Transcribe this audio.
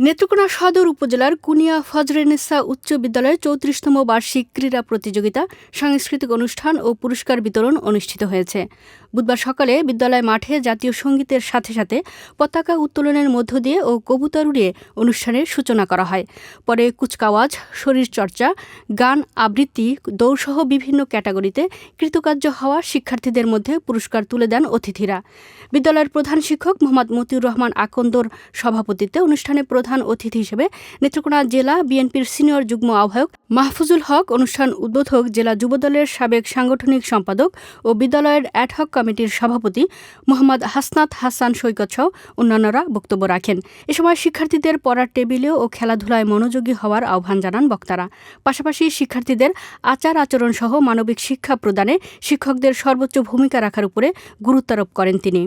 নেত্রকোনা সদর উপজেলার কুনিয়া ফজরেনেসা উচ্চ বিদ্যালয়ের চৌত্রিশতম বার্ষিক ক্রীড়া প্রতিযোগিতা, সাংস্কৃতিক অনুষ্ঠান ও পুরস্কার বিতরণ অনুষ্ঠিত হয়েছে। বুধবার সকালে বিদ্যালয় মাঠে জাতীয় সঙ্গীতের সাথে সাথে পতাকা উত্তোলনের মধ্য দিয়ে ও কবুতর উড়িয়ে অনুষ্ঠানের সূচনা করা হয়। পরে কুচকাওয়াজ, শরীরচর্চা, গান আবৃত্তি দৌড়সহ বিভিন্ন ক্যাটাগরিতে কৃতকার্য হওয়া শিক্ষার্থীদের মধ্যে পুরস্কার তুলে দেন অতিথিরা। বিদ্যালয়ের প্রধান শিক্ষক মোহাম্মদ মতিউর রহমান আকন্দর সভাপতিত্বে অনুষ্ঠানে প্রধান অতিথি হিসেবে নেত্রকোনা জেলা বিএনপির সিনিয়র যুগ্ম আহ্বায়ক মাহফুজুল হক অনুষ্ঠান উদ্বোধক জেলা যুবদলের সাবেক সাংগঠনিক সম্পাদক ও বিদ্যালয়ের অ্যাডহক কমিটির সভাপতি মোহাম্মদ হাসনাত হাসান সৈকত সহ অন্যান্যরা বক্তব্য রাখেন। এ সময় শিক্ষার্থীদের পড়ার টেবিলে ও খেলাধুলায় মনোযোগী হওয়ার আহ্বান জানান বক্তারা। পাশাপাশি শিক্ষার্থীদের আচার আচরণ সহ মানবিক শিক্ষা প্রদানে শিক্ষকদের সর্বোচ্চ ভূমিকা রাখার উপরে গুরুত্বারোপ করেন তিনি।